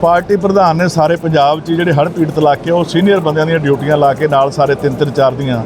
Party ਪ੍ਰਧਾਨ ਨੇ ਸਾਰੇ ਪੰਜਾਬ 'ਚ ਜਿਹੜੇ ਹੜ੍ਹ ਪੀੜਤ ਇਲਾਕੇ ਆ, ਉਹ ਸੀਨੀਅਰ ਬੰਦਿਆਂ ਦੀਆਂ ਡਿਊਟੀਆਂ ਲਾ ਕੇ ਨਾਲ ਸਾਰੇ ਤਿੰਨ ਤਿੰਨ ਚਾਰ ਦੀਆਂ।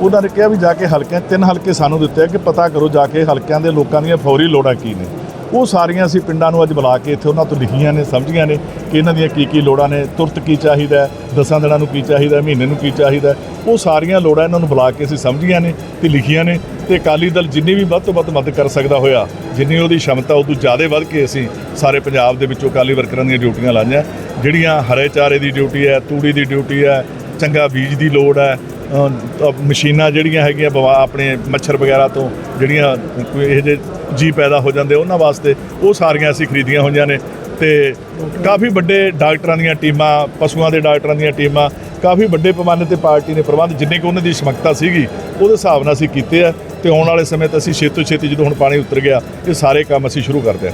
ਉਹਨਾਂ ਨੇ ਕਿਹਾ ਵੀ ਜਾ ਕੇ ਹਲਕਿਆਂ ਤਿੰਨ ਹਲਕੇ ਸਾਨੂੰ ਦਿੱਤੇ ਆ ਕਿ ਪਤਾ ਕਰੋ ਜਾ ਕੇ ਹਲਕਿਆਂ ਦੇ ਲੋਕਾਂ ਦੀਆਂ ਫੌਰੀ ਲੋੜਾਂ ਕੀ ਨੇ। ਉਹ ਸਾਰੀਆਂ ਅਸੀਂ ਪਿੰਡਾਂ ਨੂੰ ਅੱਜ ਬੁਲਾ ਕੇ ਇੱਥੇ ਉਹਨਾਂ ਤੋਂ ਲਿਖੀਆਂ ਨੇ, ਸਮਝੀਆਂ ਨੇ ਕਿ ਇਹਨਾਂ ਦੀਆਂ ਕੀ ਕੀ ਲੋੜਾਂ ਨੇ, ਤੁਰਤ ਕੀ ਚਾਹੀਦਾ ਦਸਾਂ ਦਿਨਾਂ ਨੂੰ ਕੀ ਚਾਹੀਦਾ ਮਹੀਨੇ ਨੂੰ ਕੀ ਚਾਹੀਦਾ ਉਹ ਸਾਰੀਆਂ ਲੋੜਾਂ ਇਹਨਾਂ ਨੂੰ ਬੁਲਾ ਕੇ ਅਸੀਂ ਸਮਝੀਆਂ ਨੇ ਤੇ ਲਿਖੀਆਂ ਨੇ ਤੇ ਅਕਾਲੀ ਦਲ ਜਿੰਨੀ ਵੀ ਵੱਧ ਤੋਂ ਵੱਧ ਮਦਦ ਕਰ ਸਕਦਾ ਹੋਇਆ, ਜਿੰਨੀ ਉਹਦੀ ਸ਼ਮਤਾ ਉਦੋਂ ਜ਼ਿਆਦਾ ਵੱਧ ਕੇ ਅਸੀਂ ਸਾਰੇ ਪੰਜਾਬ ਦੇ ਵਿੱਚੋਂ ਅਕਾਲੀ ਵਰਕਰਾਂ ਦੀਆਂ ਡਿਊਟੀਆਂ ਲਾਈਆਂ, ਜਿਹੜੀਆਂ ਹਰੇ ਚਾਰੇ ਦੀ ਡਿਊਟੀ ਹੈ, ਤੂੜੀ ਦੀ ਡਿਊਟੀ ਹੈ, ਚੰਗਾ ਬੀਜ ਦੀ ਲੋੜ ਹੈ ਮਸ਼ੀਨਾਂ ਜਿਹੜੀਆਂ ਹੈਗੀਆਂ ਬਵਾ ਆਪਣੇ ਮੱਛਰ ਵਗੈਰਾ ਤੋਂ ਜਿਹੜੀਆਂ ਕੋਈ ਇਹੋ ਜਿਹੇ ਜੀ ਪੈਦਾ ਹੋ ਜਾਂਦੇ ਉਹਨਾਂ ਵਾਸਤੇ ਉਹ ਸਾਰੀਆਂ ਅਸੀਂ ਖਰੀਦੀਆਂ ਹੋਈਆਂ ਨੇ ਤੇ ਕਾਫੀ ਵੱਡੇ ਡਾਕਟਰਾਂ ਦੀਆਂ ਟੀਮਾਂ, ਪਸ਼ੂਆਂ ਦੇ ਡਾਕਟਰਾਂ ਦੀਆਂ ਟੀਮਾਂ, ਕਾਫੀ ਵੱਡੇ ਪੈਮਾਨੇ ਤੇ ਪਾਰਟੀ ਨੇ ਪ੍ਰਬੰਧ, ਜਿੰਨੇ ਕੁ ਉਹਨਾਂ ਦੀ ਸਮਕਤਾ ਸੀਗੀ, ਉਹਦੇ ਹਿਸਾਬ ਨਾਲ ਅਸੀਂ ਕੀਤੇ ਆ ਤੇ ਆਉਣ ਵਾਲੇ ਸਮੇਂ 'ਤੇ ਅਸੀਂ ਛੇਤੀ ਤੋਂ ਛੇਤੀ ਜਦੋਂ ਹੁਣ ਪਾਣੀ ਉਤਰ ਗਿਆ, ਇਹ ਸਾਰੇ ਕੰਮ ਅਸੀਂ ਸ਼ੁਰੂ ਕਰਦੇ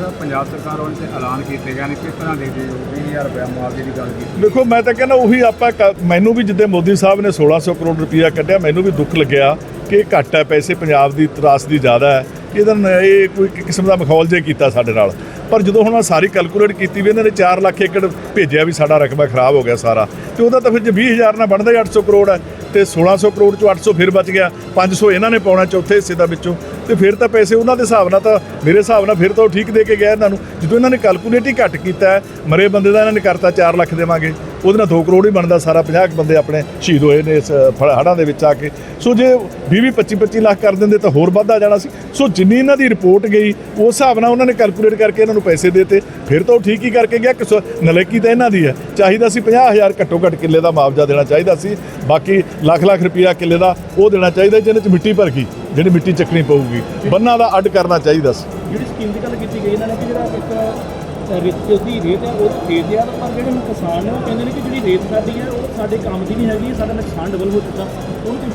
ਹਾਂ ਉਹਦਾ ਪੰਜਾਬ ਸਰਕਾਰ ਵੱਲੋਂ ਤੇ ਐਲਾਨ ਕੀਤੇ ਗਏ ਨੇ ਕਿਸ ਤਰ੍ਹਾਂ ਦੇ ਦਿਓ 20000 ਰੁਪਏ ਮੁਆਵਜ਼ੇ ਦੀ ਗੱਲ ਕੀਤੀ। ਦੇਖੋ, ਮੈਂ ਤਾਂ ਕਹਿੰਦਾ ਉਹੀ ਆਪਾਂ ਕ- ਮੈਨੂੰ ਵੀ ਜਿੱਦੇ ਮੋਦੀ ਸਾਹਿਬ ਨੇ 1600 ਕਰੋੜ ਰੁਪਇਆ ਕੱਢਿਆ, ਮੈਨੂੰ ਵੀ ਦੁੱਖ ਲੱਗਿਆ ਕਿ ਘੱਟ ਹੈ, ਪੈਸੇ ਪੰਜਾਬ ਦੀ ਤਰਾਸ ਦੀ ਜ਼ਿਆਦਾ ਹੈ। ਇਹਦਾ ਇਹ ਕੋਈ ਕਿਸਮ ਦਾ ਮਖੌਲ ਜੇ ਕੀਤਾ ਸਾਡੇ ਨਾਲ। ਪਰ ਜਦੋਂ ਹੁਣ ਆਹ ਸਾਰੀ ਕੈਲਕੂਲੇਟ ਕੀਤੀ ਵੀ ਇਹਨਾਂ ਨੇ 4 ਲੱਖ ਏਕੜ ਭੇਜਿਆ ਵੀ ਸਾਡਾ ਰਕਬਾ ਖਰਾਬ ਹੋ ਗਿਆ ਸਾਰਾ, ਤੇ ਉਹਦਾ ਤਾਂ ਫਿਰ ਜੇ 20000 ਨਾਲ ਬਣਦਾ ਹੀ 800 ਕਰੋੜ ਹੈ, ਤੇ 1600 ਕਰੋੜ ਚੋਂ 800 ਫਿਰ ਬਚ ਗਿਆ 500 ਇਹਨਾਂ ਨੇ ਪਾਉਣਾ ਚੌਥੇ ਹਿੱਸੇ ਦਾ ਵਿੱਚੋਂ, ਤੇ ਫਿਰ ਤਾਂ ਪੈਸੇ ਉਹਨਾਂ ਦੇ ਹਿਸਾਬ ਨਾਲ ਤਾਂ ਮੇਰੇ ਹਿਸਾਬ ਨਾਲ ਫਿਰ ਤਾਂ ਉਹ ਠੀਕ ਦੇ ਕੇ ਗਿਆ ਇਹਨਾਂ ਨੂੰ। ਜਦੋਂ ਇਹਨਾਂ ਨੇ ਕੈਲਕੂਲੇਟ ਹੀ ਘੱਟ ਕੀਤਾ ਮਰੇ ਬੰਦੇ ਦਾ ਇਹਨਾਂ ਨੇ ਕਰਤਾ 4 ਲੱਖ ਦੇਵਾਂਗੇ। ਉਹਦੇ ਨਾਲ 2 ਕਰੋੜ ਹੀ ਬਣਦਾ, ਸਾਰਾ 50 ਕੁ ਬੰਦੇ ਆਪਣੇ ਸ਼ਹੀਦ ਹੋਏ ਨੇ ਇਸ ਹੜਾਂ ਦੇ ਵਿੱਚ ਆ ਕੇ। ਸੋ ਜੇ 20 25 25 ਲੱਖ ਕਰ ਦਿੰਦੇ ਤਾਂ ਹੋਰ ਵੱਧਾ ਜਾਣਾ ਸੀ। ਸੋ ਜਿੰਨੀ ਇਹਨਾਂ ਦੀ ਰਿਪੋਰਟ ਗਈ, ਉਸ ਹਿਸਾਬ ਨਾਲ ਉਹਨਾਂ ਨੇ ਕੈਲਕੂਲੇਟ ਕਰਕੇ ਇਹਨਾਂ ਨੂੰ ਪੈਸੇ ਦੇਤੇ। ਫਿਰ ਤਾਂ ਉਹ ਠੀਕ ਹੀ ਕਰਕੇ ਗਿਆ ਕਿ ਨਲੇਕੀ ਤਾਂ ਇਹਨਾਂ ਦੀ ਹੈ। ਚਾਹੀਦਾ ਸੀ 50000 ਘੱਟੋ ਘੱਟ ਕਿੱਲੇ ਦਾ ਮੁਆਵਜ਼ਾ ਦੇਣਾ ਚਾਹੀਦਾ ਸੀ। ਬਾਕੀ ਲੱਖ ਲੱਖ ਰੁਪਈਆ ਕਿੱਲੇ ਦਾ ਉਹ ਦੇਣਾ ਚਾਹੀਦਾ, ਜਿਹਦੇ ਚ ਮਿੱਟੀ ਭਰ ਗਈ, ਜਿਹੜੀ ਮਿੱਟੀ ਚੱਕਣੀ ਪਊਗੀ। ਬੰਨਾਂ ਦਾ ਅੱਡ ਕਰਨਾ ਚਾਹੀਦਾ ਸੀ। ਜਿਹੜੀ ਸਕੀਮ ਦੀ ਗੱਲ ਕੀਤੀ ਗਈ, ਇਹਨਾਂ ਨੇ ਕਿ ਜਿਹੜਾ ਇੱਕ ਰੇਤ ਦੀ ਰੇਤ ਹੈ ਉਹ ਦੇ ਦਿਆ ਪਰ ਜਿਹੜੇ ਹੁਣ ਕਿਸਾਨ ਨੇ ਉਹ ਕਹਿੰਦੇ ਨੇ ਕਿ ਜਿਹੜੀ ਰੇਤ ਸਾਡੀ ਹੈ ਉਹ ਸਾਡੇ ਕੰਮ ਦੀ ਨਹੀਂ ਹੈਗੀ ਸਾਡਾ ਨੁਕਸਾਨ ਡਬਲ ਹੋ ਚੁੱਕਾ।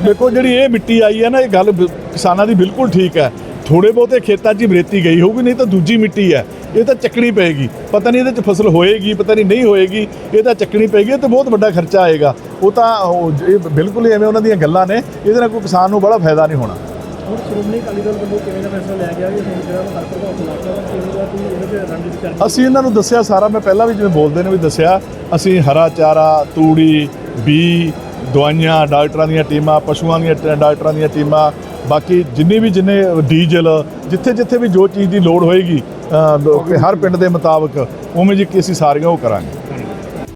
ਦੇਖੋ ਜਿਹੜੀ ਇਹ ਮਿੱਟੀ ਆਈ ਹੈ ਨਾ ਇਹ ਗੱਲ ਕਿਸਾਨਾਂ ਦੀ ਬਿਲਕੁਲ ਠੀਕ ਹੈ। ਥੋੜੇ ਬਹੁਤੇ ਖੇਤਾਂ 'ਚ ਹੀ ਰੇਤੀ ਗਈ ਹੋਊਗੀ ਨਹੀਂ ਤਾਂ ਦੂਜੀ ਮਿੱਟੀ ਹੈ। ਇਹ ਤਾਂ ਚੱਕਣੀ ਪਏਗੀ। ਪਤਾ ਨਹੀਂ ਇਹਦੇ 'ਚ ਫਸਲ ਹੋਏਗੀ ਪਤਾ ਨਹੀਂ ਨਹੀਂ ਹੋਏਗੀ। ਇਹ ਤਾਂ ਚੱਕਣੀ ਪਏਗੀ ਤਾਂ ਬਹੁਤ ਵੱਡਾ ਖਰਚਾ ਆਏਗਾ। ਉਹ ਤਾਂ ਇਹ ਬਿਲਕੁਲ ਹੀ ਐਵੇਂ ਉਹਨਾਂ ਦੀਆਂ ਗੱਲਾਂ ਨੇ। ਇਹਦੇ ਨਾਲ ਕੋਈ ਕਿਸਾਨ ਨੂੰ ਬੜਾ ਫਾਇਦਾ ਨਹੀਂ ਹੋਣਾ। ਹੁਣ ਸ਼੍ਰੋਮਣੀ ਅਕਾਲੀ ਦਲ ਵੱਲੋਂ ਕਿਵੇਂ ਦਾ ਫੈਸਲਾ ਲਿਆ ਗਿਆ ਕਿ ਹੁਣ ਜਿਹੜਾ ਹਰ ਪ੍ਰਭਾਵ ਇਲਾਕਾ ਵਾ ਕਿਵੇਂ ਦਾ ਤੁਸੀਂ ਇਹਦੇ ਤੇ ਰਣਨੀਤੀ ਚੱਲ ਅਸੀਂ ਇਹਨਾਂ ਨੂੰ ਦੱਸਿਆ ਸਾਰਾ, ਮੈਂ ਪਹਿਲਾਂ ਵੀ ਜਿਵੇਂ ਬੋਲਦੇ ਨੇ ਵੀ ਦੱਸਿਆ, ਅਸੀਂ ਹਰਾ ਚਾਰਾ, ਤੂੜੀ ਬੀ ਦਵਾਈਆਂ, ਡਾਕਟਰਾਂ ਦੀਆਂ ਟੀਮਾਂ, ਪਸ਼ੂਆਂ ਦੀਆਂ ਡਾਕਟਰਾਂ ਦੀਆਂ ਟੀਮਾਂ, ਬਾਕੀ ਜਿੰਨੇ ਵੀ ਜਿੰਨੇ ਡੀਜ਼ਲ, ਜਿੱਥੇ ਜਿੱਥੇ ਵੀ ਜੋ ਚੀਜ਼ ਦੀ ਲੋੜ ਹੋਏਗੀ ਹਰ ਪਿੰਡ ਦੇ ਮੁਤਾਬਕ, ਉਵੇਂ ਜੀ ਕਿ ਅਸੀਂ ਸਾਰੀਆਂ ਉਹ ਕਰਾਂਗੇ।